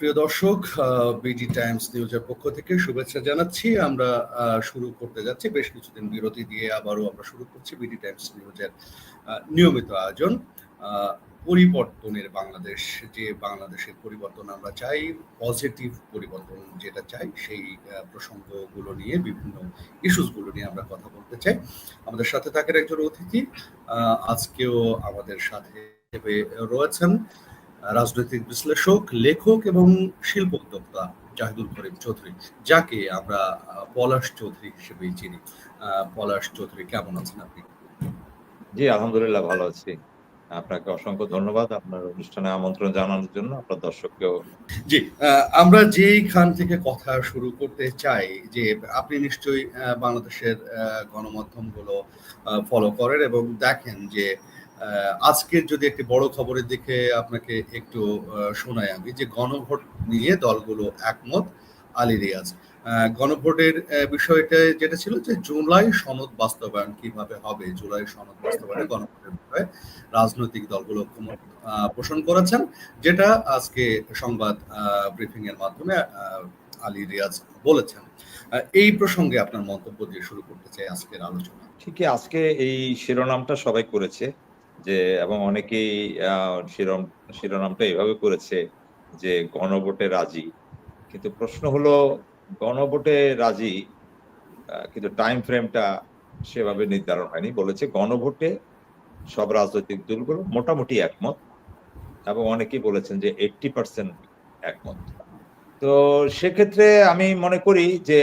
প্রিয় দর্শক BD Times নিউজের পক্ষ থেকে শুভেচ্ছা জানাচ্ছি। আমরা শুরু করতে যাচ্ছি। বেশ কিছুদিন বিরতি দিয়ে আবারও আমরা শুরু করছি বিডি টাইমস নিউজের নিয়মিত আয়োজন। পরিবর্তনের বাংলাদেশ, যে বাংলাদেশের পরিবর্তন আমরা চাই, পজিটিভ পরিবর্তন যেটা চাই, সেই প্রসঙ্গগুলো নিয়ে, বিভিন্ন ইস্যুসগুলো নিয়ে আমরা কথা বলতে চাই। আমাদের সাথে থাকেন একজন অতিথি। আজকেও আমাদের সাথে রয়েছেন রাজনৈতিক বিশ্লেষক লেখক এবং শিল্প উদ্যোক্তা জাহিদুল করিম চৌধুরী যাকে আমরা পলাশ চৌধুরী হিসেবেই চিনি। পলাশ চৌধুরী কেমন আছেন আপনি? জি আলহামদুলিল্লাহ ভালো আছি। আপনাকে অসংখ্য ধন্যবাদ আপনার অনুষ্ঠানে আমন্ত্রণ জানানোর জন্য আপনার দর্শককেও। জি আহ, আমরা যেইখান থেকে কথা শুরু করতে চাই যে আপনি নিশ্চয়ই বাংলাদেশের আহ, গণমাধ্যমগুলো ফলো করেন এবং দেখেন যে আহ, আজকের যদি একটি বড় খবরের দিকে আপনাকে একটু শোনাই আমি, যে গণভোট নিয়ে দলগুলো একমত, আলী রিয়াজ। গণভোটের বিষয়টা যেটা ছিল যে জুলাই সনদ বাস্তবায়ন কীভাবে হবে, জুলাই সনদ বাস্তবায়নে গণভোটের বিষয়ে রাজনৈতিক দলগুলো পোষণ করেছেন, যেটা আজকে সংবাদ ব্রিফিং এর মাধ্যমে আলী রিয়াজ বলেছেন। এই প্রসঙ্গে আপনার মন্তব্য দিয়ে শুরু করতে চাই আজকের আলোচনা। ঠিকই, আজকে এই শিরোনামটা সবাই করেছে। যে, এবং অনেকেই শিরোনাম শিরোনামটা এভাবে করেছে যে, গণভোটে রাজি। কিন্তু প্রশ্ন হলো, গণভোটে রাজি কিন্তু টাইম ফ্রেমটা সেভাবে নির্ধারণ হয়নি। বলেছে গণভোটে সব রাজনৈতিক দলগুলো মোটামুটি একমত এবং অনেকেই বলেছেন যে এইটটি পার্সেন্ট একমত। তো সেক্ষেত্রে আমি মনে করি যে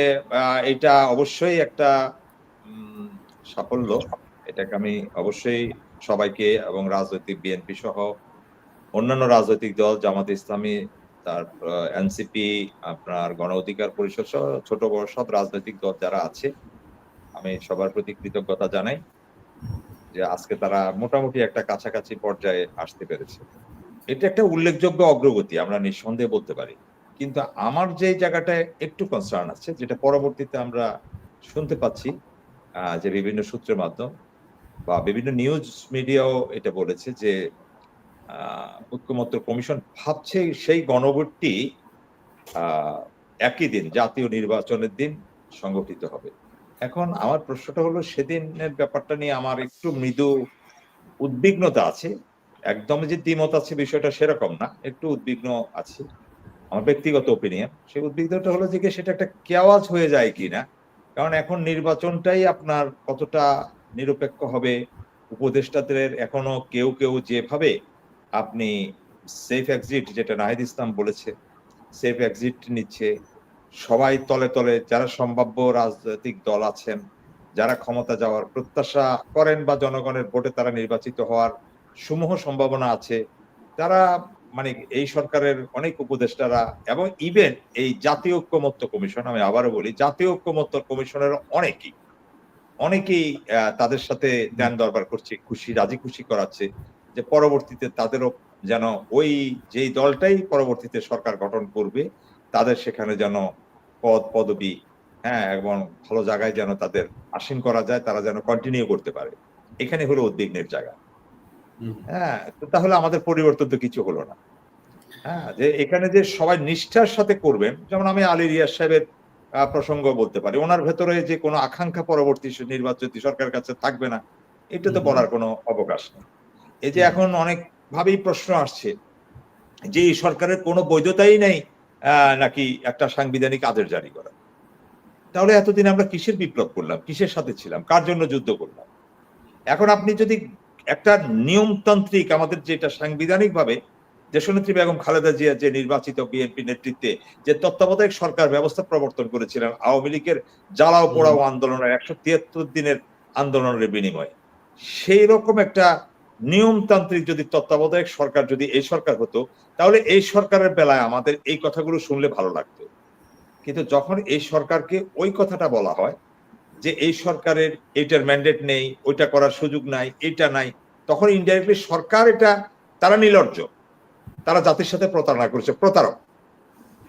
এটা অবশ্যই একটা সাফল্য। এটাকে আমি অবশ্যই সবাইকে এবং রাজনৈতিক বিএনপি সহ অন্যান্য রাজনৈতিক দল, জামাত ইসলামী, তার এনসিপি, আপনার গণ অধিকার পরিষদ সহ ছোট বড় সব রাজনৈতিক দল যারা আছে, আমি সবার প্রতি কৃতজ্ঞতা জানাই যে আজকে তারা মোটামুটি একটা কাছাকাছি পর্যায়ে আসতে পেরেছে। এটা একটা উল্লেখযোগ্য অগ্রগতি, আমরা নিঃসন্দেহে বলতে পারি। কিন্তু আমার যে জায়গাটায় একটু কনসার্ন আছে, যেটা পরবর্তীতে আমরা শুনতে পাচ্ছি যে বিভিন্ন সূত্রের মাধ্যম বা বিভিন্ন নিউজ মিডিয়াও এটা বলেছে যে ঐক্যমত্য কমিশন ভাবছে সেই গণভোটটি একই দিন, জাতীয় নির্বাচনের দিন সংগঠিত হবে। এখন আমার প্রশ্নটা হলো, সেদিনের ব্যাপারটা নিয়ে আমার একটু মৃদু উদ্বিগ্নতা আছে। একদম যে দ্বিমত আছে বিষয়টা সেরকম না, একটু উদ্বিগ্ন আছে। আমার ব্যক্তিগত ওপিনিয়ন সেই উদ্বিগ্নটা হলো যে সেটা একটা কেওয়াজ হয়ে যায় কিনা? কারণ এখন নির্বাচনটাই আপনার কতটা নিরপেক্ষ হবে। উপদেষ্টাদের এখনও কেউ কেউ যেভাবে আপনি সেফ এক্সিট যেটা নাহিদ ইসলাম বলেছে সেফ এক্সিট নিচ্ছে, সবাই তলে তলে যারা সম্ভাব্য রাজনৈতিক দল আছেন, যারা ক্ষমতা যাওয়ার প্রত্যাশা করেন বা জনগণের ভোটে তারা নির্বাচিত হওয়ার সমূহ সম্ভাবনা আছে, তারা মানে এই সরকারের অনেক উপদেষ্টারা এবং ইভেন এই জাতীয় ঐক্যমত্য কমিশন, আমি আবারও বলি, জাতীয় ঐক্যমত্য কমিশনের অনেকেই অনেকেই তাদের সাথে ধ্যান দরবার করছে খুশি রাজি খুশি করাচ্ছে যে পরবর্তীতে তাদেরও যেন ওই যেই দলটাই পরবর্তীতে সরকার গঠন করবে তাদের সেখানে যেন পদ পদবি হ্যাঁ এবং ভালো জায়গায় যেন তাদের আসীন করা যায় তারা যেন কন্টিনিউ করতে পারে। এখানে হলো উদ্বিগ্নের জায়গা। হ্যাঁ তাহলে আমাদের পরিবর্তন তো কিছু হলো না। হ্যাঁ যে এখানে যে সবাই নিষ্ঠার সাথে করবেন যেমন আমি আলী রিয়াজ সাহেবের প্রসঙ্গ বলতে পারি। ওনার ভেতরে যে কোনো আকাঙ্ক্ষা পরবর্তী নির্বাচিত সরকারের কাছে থাকবে না এটা তো বলার কোনো অবকাশ নেই। এই যে এখন অনেক ভাবেই প্রশ্ন আসছে যে এই সরকারের কোনো বৈধতাই নেই আহ, নাকি একটা সাংবিধানিক আদেশ জারি করা। তাহলে এতদিন আমরা কিসের বিপ্লব করলাম? কিসের সাথে ছিলাম? কার জন্য যুদ্ধ করলাম? এখন আপনি যদি একটা নিয়মতান্ত্রিক আমাদের যেটা সাংবিধানিক ভাবে দেশনেত্রী বেগম খালেদা জিয়া যে নির্বাচিত বিএনপি নেতৃত্বে যে তত্ত্বাবধায়ক সরকার ব্যবস্থা প্রবর্তন করেছিলেন, আওয়ামী লীগের জ্বালাও পোড়াও আন্দোলনের একশো তিয়াত্তর দিনের আন্দোলনের বিনিময়ে। সেই রকম একটা নিয়মতান্ত্রিক যদি তত্ত্বাবধায়ক সরকার যদি এই সরকার হতো, তাহলে এই সরকারের বেলায় আমাদের এই কথাগুলো শুনলে ভালো লাগতো। কিন্তু যখন এই সরকারকে ওই কথাটা বলা হয় যে এই সরকারের এইটার ম্যান্ডেট নেই, ওইটা করার সুযোগ নাই, এটা নাই, তখন ইনডাইরেক্টলি সরকার এটা, তারা নির্লজ্জ। তারা জাতির সাথে প্রতারণা করেছে প্রতারক।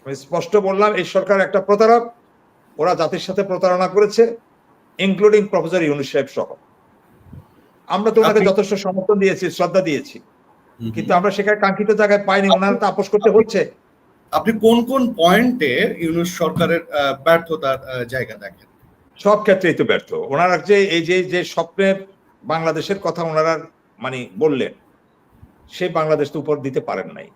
আমি স্পষ্ট বললাম এই সরকার একটা প্রতারক ওরা জাতির সাথে প্রতারণা করেছে ইনক্লুডিং প্রফেসর ইউনুস সাহেব সহ। আমরা তো ওনাকে যথেষ্ট সমর্থন দিয়েছি শ্রদ্ধা দিয়েছি। কিন্তু আমরা সেখানে কাঙ্ক্ষিত জায়গায় পাইনি ওনারা তো আপোষ করতে হচ্ছে। আপনি কোন কোন পয়েন্টে ইউনুস সরকারের ব্যর্থতার জায়গা দেখেন? সব ক্ষেত্রেই তো ব্যর্থ। ওনারা যে এই যে যে স্বপ্নের বাংলাদেশের কথা ওনারা মানে বললেন সেই বাংলাদেশ উপর দিতে পারেন নাই।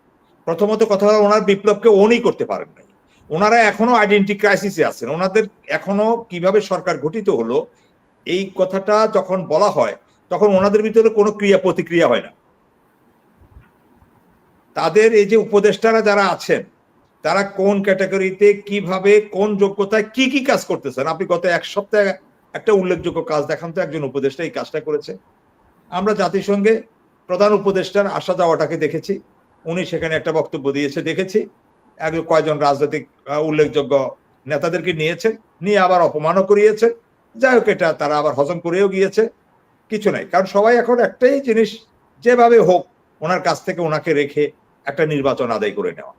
প্রথমত কথা হলো ওনার বিপ্লবকে ওনই করতে পারেন নাই। ওনারা এখনও আইডেন্টি ক্রাইসিসে আছেন। ওনাদের এখনও কীভাবে সরকার গঠিত হলো, এই কথাটা যখন বলা হয়, তখন ওনাদের ভিতরে কোনো ক্রিয়া প্রতিক্রিয়া হয় না। তাদের এই যে উপদেষ্টারা যারা আছেন, তারা কোন ক্যাটাগরিতে কীভাবে, কোন যোগ্যতায় কি কি কাজ করতেছেন? আপনি গত এক সপ্তাহে একটা উল্লেখযোগ্য কাজ দেখান তো, একজন উপদেষ্টা এই কাজটা করেছে। আমরা জাতিসংঘে প্রধান উপদেষ্টার আসা যাওয়াটাকে দেখেছি। উনি সেখানে একটা বক্তব্য দিয়েছে দেখেছি। একজন কয়জন রাজনৈতিক উল্লেখযোগ্য নেতাদেরকে নিয়েছেন নিয়ে আবার অপমানও করিয়েছে যাই হোক এটা তারা আবার হজম করেও গিয়েছে। কিছু নাই কারণ সবাই এখন একটাই জিনিস যেভাবে হোক ওনার কাছ থেকে ওনাকে রেখে একটা নির্বাচন আদায় করে নেওয়া।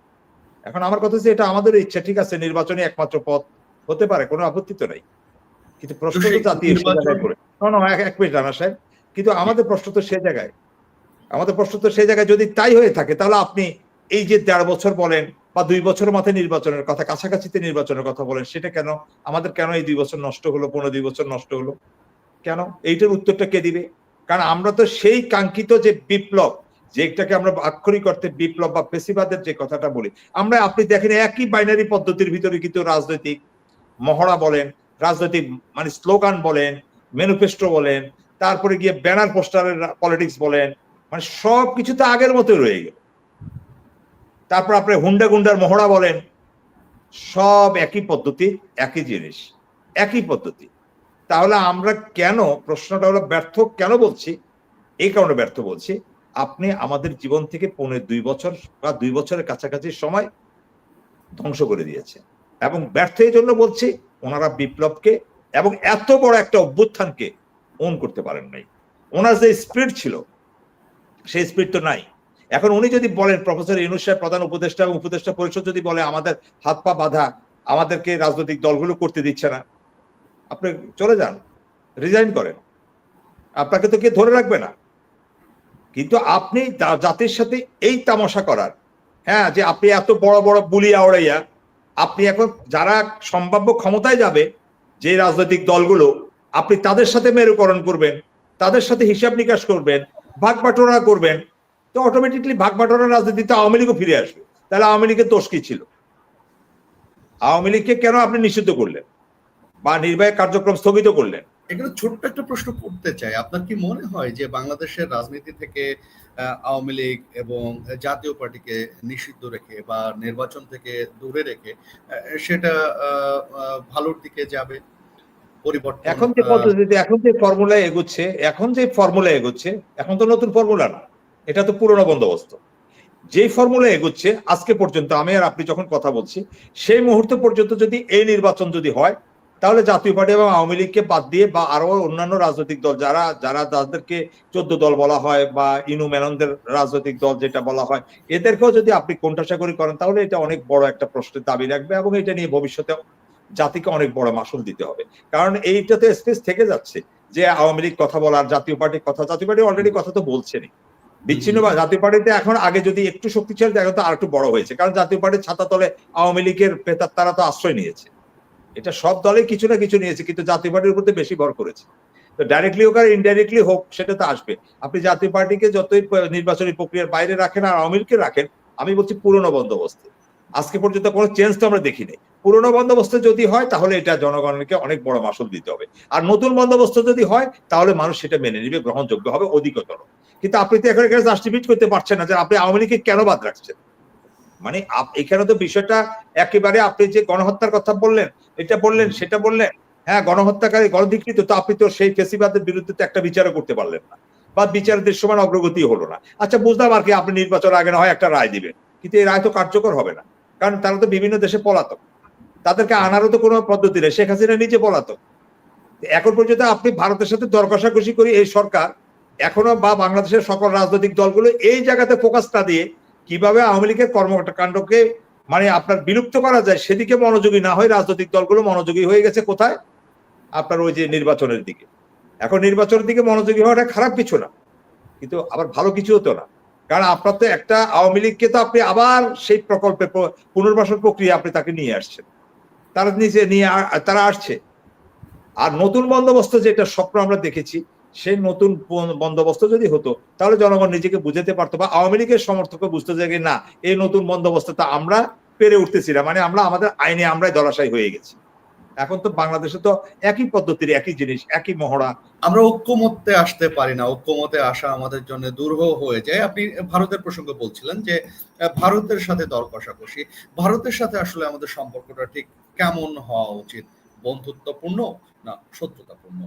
এখন আমার কথা হচ্ছে এটা আমাদের ইচ্ছা ঠিক আছে নির্বাচনই একমাত্র পথ হতে পারে কোনো আপত্তি তো নাই। কিন্তু প্রশ্ন তো জাতীয় এক- এক মিনিট রানা সাহেব। কিন্তু আমাদের প্রশ্ন তো সে জায়গায়। আমাদের প্রশ্ন তো সেই জায়গায় যদি তাই হয়ে থাকে, তাহলে আপনি এই যে দেড় বছর বলেন বা দুই বছর মাথায় নির্বাচনের কথা, কাছাকাছিতে নির্বাচনের কথা বলেন, সেটা কেন? আমাদের কেন এই দুই বছর নষ্ট হলো, পনেরো দুই বছর নষ্ট হলো? কেন? এইটার উত্তরটা কে দিবে? কারণ আমরা তো সেই কাঙ্ক্ষিত যে বিপ্লব, যেটাকে আমরা আক্ষরিক অর্থে বিপ্লব বা পেশিবাদের যে কথাটা বলি, আমরা আপনি দেখেন একই বাইনারি পদ্ধতির ভিতরে কিন্তু রাজনৈতিক মহড়া বলেন, রাজনৈতিক মানে স্লোগান বলেন ম্যানিফেস্টো বলেন, তারপরে গিয়ে ব্যানার পোস্টারের পলিটিক্স বলেন মানে সব কিছু তো আগের মতোই রয়ে গেল। তারপর আপনি হুন্ডা গুন্ডার মহড়া বলেন, সব একই পদ্ধতি, একই জিনিস, একই পদ্ধতি। তাহলে আমরা কেন, প্রশ্নটা হলো ব্যর্থ কেন বলছি? এই কারণে ব্যর্থ বলছি, আপনি আমাদের জীবন থেকে পৌনে দুই বছর বা দুই বছরের কাছাকাছি সময় ধ্বংস করে দিয়েছে। এবং ব্যর্থ এই জন্য বলছি, ওনারা বিপ্লবকে এবং এত বড় একটা অভ্যুত্থানকে ওন করতে পারেন নাই। ওনার যে স্পিরিট ছিল সেই স্পিরিট তো নাই। এখন উনি যদি বলেন, প্রফেসর ইউনুস প্রধান উপদেষ্টা এবং উপদেষ্টা পরিষদ যদি বলে, আমাদের হাত পা বাঁধা, আমাদেরকে রাজনৈতিক দলগুলো করতে দিচ্ছে না। আপনি চলে যান রিজাইন করেন। আপনাকে তো কে ধরে রাখবে না। কিন্তু আপনি জাতির সাথে এই তামাশা করার হ্যাঁ যে আপনি এত বড় বড় বুলি আওড়াইয়া, আপনি এখন যারা সম্ভাব্য ক্ষমতায় যাবে, যে রাজনৈতিক দলগুলো, আপনি তাদের সাথে মেরুকরণ করবেন, তাদের সাথে হিসাব নিকাশ করবেন ভাগ বাটোয়ারা করবেন, তো অটোমেটিকলি ভাগ বাটোয়ারা রাজনীতিতে আওয়ামী লীগও ফিরে আসবে। তাহলে আওয়ামী লীগের দোষ কি ছিল? আওয়ামী লীগকে কেন আপনি নিষিদ্ধ করলেন? বা নির্বাহী কার্যক্রম স্থগিত করলেন? এখানে ছোট্ট একটা প্রশ্ন করতে চাই। আপনার কি মনে হয় যে বাংলাদেশের রাজনীতি থেকে আওয়ামী লীগ এবং জাতীয় পার্টিকে নিষিদ্ধ রেখে বা নির্বাচন থেকে দূরে রেখে সেটা ভালোর দিকে যাবে? পরিবর্তন এখন যে পদ্ধতিতে এখন যে ফর্মুলা এগোচ্ছে এখন যে ফর্মুলা এগোচ্ছে এখন তো নতুন ফর্মুলা না এটা তো পুরনো বন্দোবস্ত। যে ফর্মুলা এগোচ্ছে আজকে পর্যন্ত আমি আর আপনি যখন কথা বলছি সেই মুহূর্ত পর্যন্ত যদি এই নির্বাচন যদি হয় তাহলে জাতীয় পার্টি এবং আওয়ামী লীগকে বাদ দিয়ে বা আরও অন্যান্য রাজনৈতিক দল যারা যারা তাদেরকে চোদ্দ দল বলা হয় বা ইনু মেননদের রাজনৈতিক দল যেটা বলা হয় এদেরকেও যদি আপনি কোণঠাসাকরি করেন তাহলে এটা অনেক বড় একটা প্রশ্নের দাবি রাখবে এবং এটা নিয়ে ভবিষ্যতে জাতিকে অনেক বড় মাসুল দিতে হবে। কারণ এইটাতে স্পেস থেকে যাচ্ছে যে আওয়ামী লীগ কথা বলার জাতীয় পার্টির কথা জাতীয় পার্টি অলরেডি কথা তো বলছেনই। বিচ্ছিন্ন বা জাতীয় পার্টিতে এখন আগে যদি একটু শক্তিশালী দেখা তো আর একটু বড় হয়েছে। কারণ জাতীয় পার্টির ছাতা তলে আওয়ামী লীগের পেতার তারা তো আশ্রয় নিয়েছে। এটা সব দলে কিছু না কিছু নিয়েছে কিন্তু জাতীয় পার্টির উপর বেশি ভর করেছে। তো ডাইরেক্টলি হোক আর ইনডাইরেক্টলি হোক সেটা তো আসবে। আপনি জাতীয় পার্টিকে যতই নির্বাচনী প্রক্রিয়ার বাইরে রাখেন আর আওয়ামী লীগকে রাখেন আমি বলছি পুরনো বন্দোবস্তে। আজকে পর্যন্ত কোনো চেঞ্জ তো আমরা দেখিনি। পুরনো বন্দোবস্ত যদি হয় তাহলে এটা জনগণকে অনেক বড় মাসুল দিতে হবে। আর নতুন বন্দোবস্ত যদি হয় তাহলে মানুষ সেটা মেনে নিবে গ্রহণযোগ্য হবে অধিকতর। কিন্তু আপনি তো এখন এখানে জাস্টিফিট করতে পারছেন না যে আপনি আওয়ামী লীগকে কেন বাদ রাখছেন? মানে এখানে তো বিষয়টা একেবারে আপনি যে গণহত্যার কথা বললেন এটা বললেন সেটা বললেন হ্যাঁ গণহত্যাকারী গণধিকৃত তো আপনি তো সেই ফেসিবাদের বিরুদ্ধে তো একটা বিচারও করতে পারলেন না। বা বিচারদের সমান অগ্রগতি হলো না। আচ্ছা বুঝলাম আর কি আপনি নির্বাচন আগে না হয় একটা রায় দিবেন। কিন্তু এই রায় তো কার্যকর হবে না। কারণ তারা তো বিভিন্ন দেশে পলাতক। তাদেরকে আনারও তো কোনো পদ্ধতি নেই। শেখ হাসিনা নিজে পলাতক। এখন পর্যন্ত আপনি ভারতের সাথে দর কষাকষি করে এই সরকার, এখনও বা বাংলাদেশের সকল রাজনৈতিক দলগুলো এই জায়গাতে ফোকাস না দিয়ে কীভাবে আওয়ামী লীগের কর্মকাণ্ডকে মানে আপনার বিলুপ্ত করা যায় সেদিকে মনোযোগী না হয় রাজনৈতিক দলগুলো মনোযোগী হয়ে গেছে কোথায়? আপনার ওই যে নির্বাচনের দিকে। এখন নির্বাচনের দিকে মনোযোগী হওয়াটা খারাপ কিছু না। কিন্তু আবার ভালো কিছু হতো না। কারণ আপনার তো একটা আওয়ামী লীগকে তো আপনি আবার সেই প্রকল্পে পুনর্বাসন প্রক্রিয়া আপনি তাকে নিয়ে আসছেন। তারা নিজে নিয়ে তারা আসছে। আর নতুন বন্দোবস্ত যেটা স্বপ্ন আমরা দেখেছি, সেই নতুন বন্দোবস্ত যদি হতো, তাহলে জনগণ নিজেকে বুঝাতে পারতো বা আওয়ামী লীগের সমর্থকও বুঝতে যে, না, এই নতুন বন্দোবস্তটা আমরা পেরে উঠতেছি না। মানে আমরা, আমাদের আইনে আমরাই ধরাশায়ী হয়ে গেছি। এখন তো বাংলাদেশে তো একই পদ্ধতির একই জিনিস একই মহড়া। আমরা ঐক্যমত্যে আসতে পারি না ঐক্যমতে আসা আমাদের জন্য দুর্বহ হয়ে যায়। আপনি ভারতের প্রসঙ্গ বলছিলেন যে ভারতের সাথে দর কষাকষি ভারতের সাথে আসলে আমাদের সম্পর্কটা ঠিক কেমন হওয়া উচিত? বন্ধুত্বপূর্ণ না শত্রুতাপূর্ণ?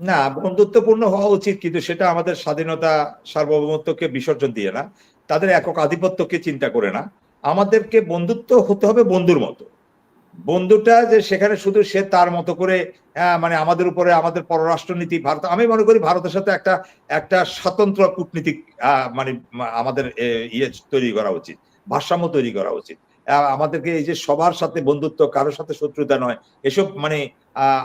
না বন্ধুত্বপূর্ণ হওয়া উচিত কিন্তু সেটা আমাদের স্বাধীনতা সার্বভৌমত্বকে বিসর্জন দিয়ে না। তাদের একক আধিপত্যকে চিন্তা করে না। আমাদেরকে বন্ধুত্ব হতে হবে বন্ধুর মতো। বন্ধুটা যে সেখানে শুধু সে তার মতো করে আহ, মানে আমাদের উপরে আমাদের পররাষ্ট্রনীতি ভারত আমি মনে করি ভারতের সাথে একটা একটা স্বতন্ত্র কূটনীতিক মানে আমাদের ইয়ে তৈরি করা উচিত ভারসাম্য তৈরি করা উচিত। আমাদেরকে এই যে সবার সাথে বন্ধুত্ব, কারোর সাথে শত্রুতা নয়, এসব মানে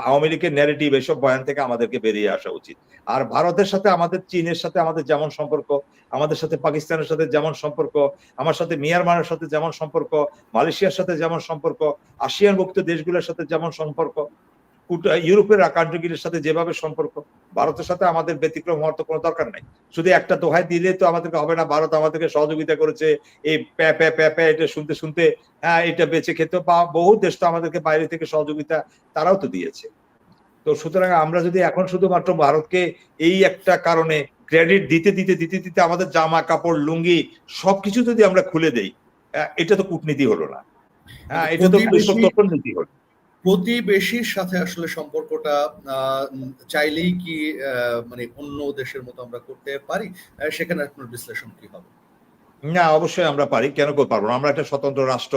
আওয়ামী লীগের ন্যারেটিভ এসব বয়ান থেকে আমাদেরকে বেরিয়ে আসা উচিত। আর ভারতের সাথে, আমাদের চীনের সাথে আমাদের যেমন সম্পর্ক, আমাদের সাথে পাকিস্তানের সাথে যেমন সম্পর্ক, আমার সাথে মিয়ানমারের সাথে যেমন সম্পর্ক, মালয়েশিয়ার সাথে যেমন সম্পর্ক আসিয়ান ভুক্ত দেশগুলোর সাথে যেমন সম্পর্ক ইউরোপের কান্ট্রিগুলির সাথে যেভাবে সম্পর্ক ভারতের সাথে আমাদের ব্যতিক্রম হওয়ার তো কোনো দরকার নাই। শুধু একটা দোহাই দিলে তো আমাদেরকে হবে না। ভারত আমাদেরকে সহযোগিতা করেছে এই প্যা প্যা প্যা প্যা এটা শুনতে শুনতে হ্যাঁ এটা বেঁচে খেতে বা বহু দেশ তো আমাদেরকে বাইরে থেকে সহযোগিতা তারাও তো দিয়েছে। তো সুতরাং আমরা যদি এখন শুধুমাত্র ভারতকে এই একটা কারণে ক্রেডিট দিতে দিতে দিতে দিতে আমাদের জামা কাপড় লুঙ্গি সবকিছু যদি আমরা খুলে দেই এটা তো কূটনীতি হলো না। হ্যাঁ এটা তো কূটনীতি হলো প্রতিবেশীর সাথে আসলে সম্পর্কটা চাইলেই কি মানে অন্য দেশের মতো আমরা করতে পারি? সেখানে আপনার বিশ্লেষণ কি হবে? না অবশ্যই আমরা পারি। কেন করতে পারব আমরা একটা স্বতন্ত্র রাষ্ট্র।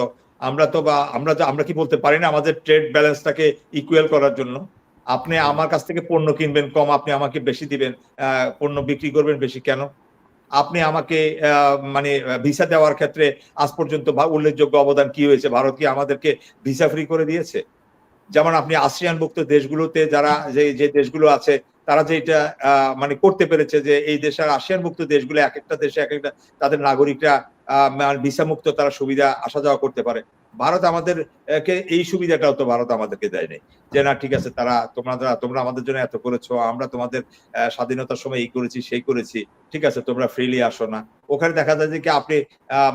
আমরা তো বা আমরা আমরা কি বলতে পারি না আমাদের ট্রেড ব্যালেন্সটাকে ইকুয়াল করার জন্য? আপনি আমার কাছ থেকে পণ্য কিনবেন কম আপনি আমাকে বেশি দিবেন। আহ, পণ্য বিক্রি করবেন বেশি কেন? আপনি আমাকে মানে ভিসা দেওয়ার ক্ষেত্রে আজ পর্যন্ত উল্লেখযোগ্য অবদান কি হয়েছে? ভারত কি আমাদেরকে ভিসা ফ্রি করে দিয়েছে? যেমন আপনি আসিয়ান ভুক্ত দেশগুলোতে যারা যে যে দেশগুলো আছে, তারা যে এটা মানে করতে পেরেছে যে, এই দেশের আসিয়ান ভুক্ত দেশগুলো এক একটা দেশে এক একটা তাদের নাগরিকরা ভিসা মুক্ত তারা সুবিধা আসা যাওয়া করতে পারে। ভারত আমাদের এই সুবিধাটাও তো ভারত আমাদেরকে দেয় যে না, ঠিক আছে, তারা, তোমরা তোমরা আমাদের জন্য এত করেছ, আমরা তোমাদের স্বাধীনতার সময় এই করেছি, সেই করেছি, ঠিক আছে, তোমরা ফ্রিলি আসো না। ওখানে দেখা যায় যে কি আপনি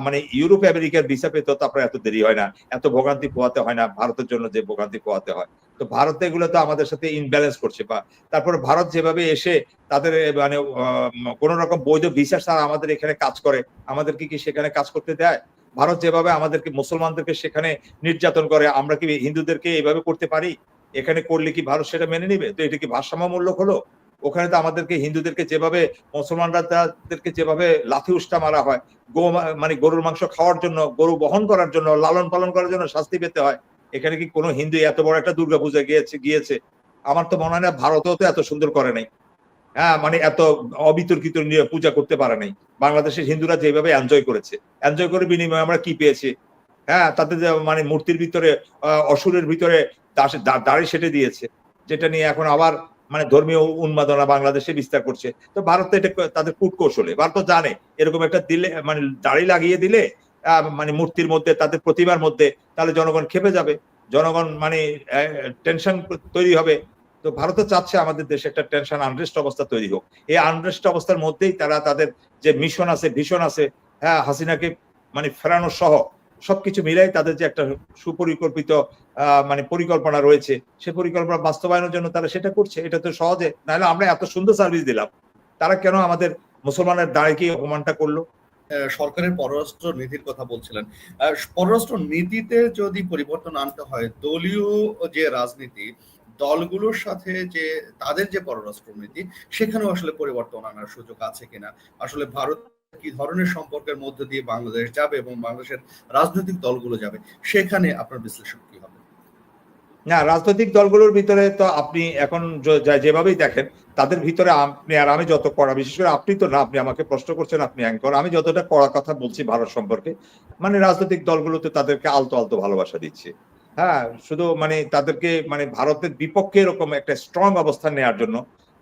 মানে ইউরোপ আমেরিকার ভিসা পেতে তো আপনার এত দেরি হয় না, এত ভোগান্তি পোয়াতে হয় না, ভারতের জন্য যে ভোগান্তি পোয়াতে হয়। তো ভারত এগুলো তো আমাদের সাথে ইনব্যালেন্স করছে বা তারপরে ভারত যেভাবে এসে তাদের মানে কোন রকম বৈধ ভিসা ছাড়া আমাদের এখানে কাজ করে আমাদেরকে কি সেখানে কাজ করতে দেয়? ভারত যেভাবে আমাদেরকে, মুসলমানদেরকে সেখানে নির্যাতন করে, আমরা কি হিন্দুদেরকে এইভাবে করতে পারি? এখানে করলে কি ভারত সেটা মেনে নিবে? তো এটা কি ভারসাম্যমূলক হলো? ওখানে তো আমাদেরকে হিন্দুদেরকে যেভাবে, মুসলমানরা তাদেরকে যেভাবে লাথি উষ্টা মারা হয়, গো মানে গরুর মাংস খাওয়ার জন্য, গরু বহন করার জন্য, লালন পালন করার জন্য শাস্তি পেতে হয় এখানে কি কোনো হিন্দু এত বড় একটা দুর্গা পূজা গিয়েছে গিয়েছে? আমার তো মনে হয় না, ভারতেও তো এত সুন্দর করে নাই। হ্যাঁ মানে এত অবিতর্কিত পূজা করতে পারে নাই। বাংলাদেশের হিন্দুরা যেভাবে এনজয় করেছে এনজয় করে বিনিময়ে আমরা কি পেয়েছি? হ্যাঁ তাদের মানে মূর্তির ভিতরে অসুরের ভিতরে দাড়ি সেটে দিয়েছে, যেটা নিয়ে এখন আবার মানে ধর্মীয় উন্মাদনা বাংলাদেশে বিস্তার করছে। তো ভারত তো এটা তাদের কূটকৌশলে, ভারত তো জানে, এরকম একটা দিলে মানে দাড়ি লাগিয়ে দিলে মানে মূর্তির মধ্যে, তাদের প্রতিমার মধ্যে, তাহলে জনগণ খেপে যাবে। জনগণ মানে টেনশন তৈরি হবে। তো ভারতও চাচ্ছে আমাদের দেশে একটা টেনশন আনরেস্ট অবস্থা তৈরি হোক। এই আনরেস্ট অবস্থার মধ্যেই তারা তাদের যে মিশন আছে ভিশন আছে হ্যাঁ হাসিনাকে মানে ফেরানো সহ, সবকিছু মিলাই তাদের যে একটা সুপরিকল্পিত মানে পরিকল্পনা রয়েছে, সে পরিকল্পনা বাস্তবায়নের জন্য তারা সেটা করছে। এটা তো সহজে, নাহলে আমরা এত সুন্দর সার্ভিস দিলাম। তারা কেন আমাদের মুসলমানের দাঁড়িয়ে অপমানটা করল? সরকারের পররাষ্ট্র নীতির কথা বলছিলেন। পররাষ্ট্র নীতিতে যদি পরিবর্তন আনতে হয়, দলীয় যে রাজনীতি, দলগুলোর সাথে যে, তাদের যে পররাষ্ট্র নীতি, সেখানেও আসলে পরিবর্তন আনার সুযোগ আছে কিনা? আসলে ভারত কি ধরনের সম্পর্কের মধ্যে দিয়ে বাংলাদেশ যাবে এবং বাংলাদেশের রাজনৈতিক দলগুলো যাবে? সেখানে আপনার বিশ্লেষণ কি হবে? না, রাজনৈতিক দলগুলোর ভিতরে তো আপনি এখন যেভাবেই দেখেন তাদের ভিতরে আপনি আর আমি যত কড়া, বিশেষ করে আপনি তো না, আপনি আমাকে প্রশ্ন করছেন, আপনি অ্যাঙ্কর। আমি যতটা কড়া কথা বলছি ভারত সম্পর্কে মানে রাজনৈতিক দলগুলোতে তাদেরকে আলতো আলতো ভালোবাসা দিচ্ছে। হ্যাঁ শুধু মানে তাদেরকে মানে ভারতের বিপক্ষে এরকম একটা স্ট্রং অবস্থান নেওয়ার জন্য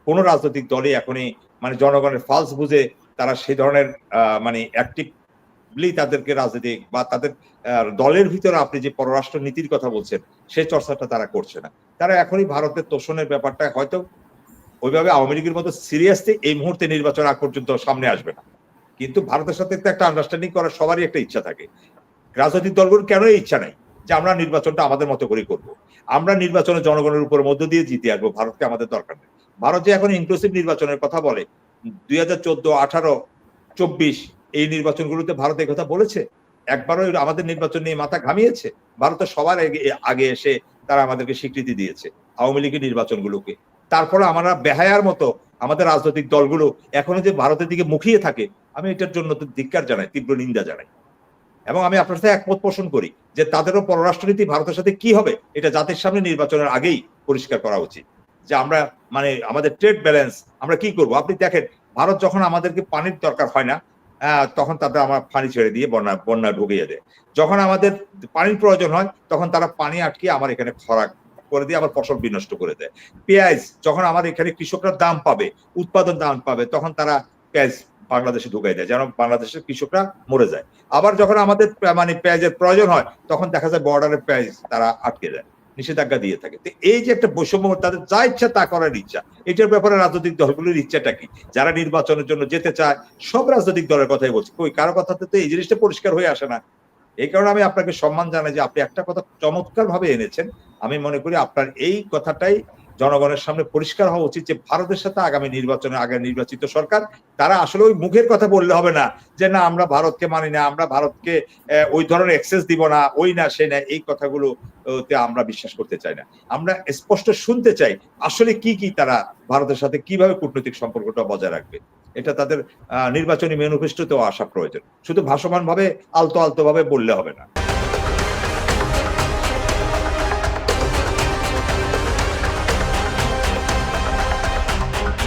কোন রাজনৈতিক দলই এখনই মানে জনগণের ফালস বুঝে তারা সেই ধরনের মানে অ্যাক্টিভলি তাদেরকে রাজনীতিক বা তাদের দলের ভিতরে আপনি যে পররাষ্ট্র নীতির কথা বলছেন সেই চর্চাটা তারা করছে না। তারা এখনই ভারতের তোষণের ব্যাপারটা হয়তো ওইভাবে আওয়ামী লীগের মতো সিরিয়াসলি এই মুহূর্তে নির্বাচন আগ পর্যন্ত সামনে আসবে না। কিন্তু ভারতের সাথে একটা আন্ডারস্ট্যান্ডিং করার সবারই একটা ইচ্ছা থাকে। রাজনৈতিক দলগুলোর কেন ইচ্ছা নাই যে আমরা নির্বাচনটা আমাদের মতো করে করব? আমরা নির্বাচনে জনগণের উপর মধ্য দিয়ে জিতে আসব, ভারতকে আমাদের দরকার নেই। ভারত যে এখন ইনক্লুসিভ নির্বাচনের কথা বলে, দুই হাজার চোদ্দ, আঠারো, চব্বিশ, এই নির্বাচনগুলোতে ভারত কথা বলেছে? একবারও আমাদের নির্বাচন নিয়ে মাথা ঘামিয়েছে? ভারত সবার আগে এসে তারা আমাদেরকে স্বীকৃতি দিয়েছে, আওয়ামী লীগের নির্বাচনগুলোকে। তারপরে আমরা বেহায়ার মতো আমাদের রাজনৈতিক দলগুলো এখনও যে ভারতের দিকে মুখিয়ে থাকে, আমি এটার জন্য ধিক্কার জানাই, তীব্র নিন্দা জানাই। এবং আমি আপনার সাথে একমত পোষণ করি যে তাদেরও পররাষ্ট্রনীতি ভারতের সাথে কি হবে, এটা জাতির সামনে নির্বাচনের আগেই পরিষ্কার করা উচিত। যে আমরা মানে আমাদের ট্রেড ব্যালেন্স, আমরা কি করব? আপনি দেখেন, ভারত যখন আমাদেরকে পানির দরকার হয় না তখন তাদের আমার পানি ছেড়ে দিয়ে বন্যা বন্যা ঢুকিয়ে দেয়। যখন আমাদের পানির প্রয়োজন হয়, তখন তারা পানি আটকে আমার এখানে খরা করে দিয়ে আমার ফসল বিনষ্ট করে দেয়। পেঁয়াজ, যখন আমার এখানে কৃষকরা দাম পাবে, উৎপাদন দাম পাবে, তখন তারা পেঁয়াজ বাংলাদেশে ঢুকাই দেয়, যেন বাংলাদেশের কৃষকরা মরে যায়। আবার যখন আমাদের মানে পেঁয়াজের প্রয়োজন হয়, তখন দেখা যায় বর্ডারে পেঁয়াজ তারা আটকে যায় নিষেধাজ্ঞা দিয়ে থাকে। তো এই যে একটা বৈষম্য, তাদের যা ইচ্ছা তা করার ইচ্ছা, এটার ব্যাপারে রাজনৈতিক দলগুলোর ইচ্ছাটা কি? যারা নির্বাচনের জন্য যেতে চায়, সব রাজনৈতিক দলের কথাই বলছি। কই, কারও কথাতে তো এই জিনিসটা পরিষ্কার হয়ে আসে না। এই কারণে আমি আপনাকে সম্মান জানাই যে আপনি একটা কথা চমৎকার ভাবে এনেছেন। আমি মনে করি আপনার এই কথাটাই জনগণের সামনে পরিষ্কার হওয়া উচিত যে ভারতের সাথে আগামী নির্বাচনে আগে নির্বাচিত সরকার, তারা আসলে ওই মুখের কথা বললে হবে না যে না, আমরা ভারতকে মানি না, আমরা ভারতকে ওই ধরনের এক্সেস দিব না, ওই না সে না, এই কথাগুলো আমরা বিশ্বাস করতে চাই না। আমরা স্পষ্ট শুনতে চাই আসলে কি কি তারা ভারতের সাথে কীভাবে কূটনৈতিক সম্পর্কটা বজায় রাখবে। এটা তাদের নির্বাচনী ম্যানিফেস্টোতেও আসা প্রয়োজন। শুধু ভাসমানভাবে আলতো আলতোভাবে বললে হবে না।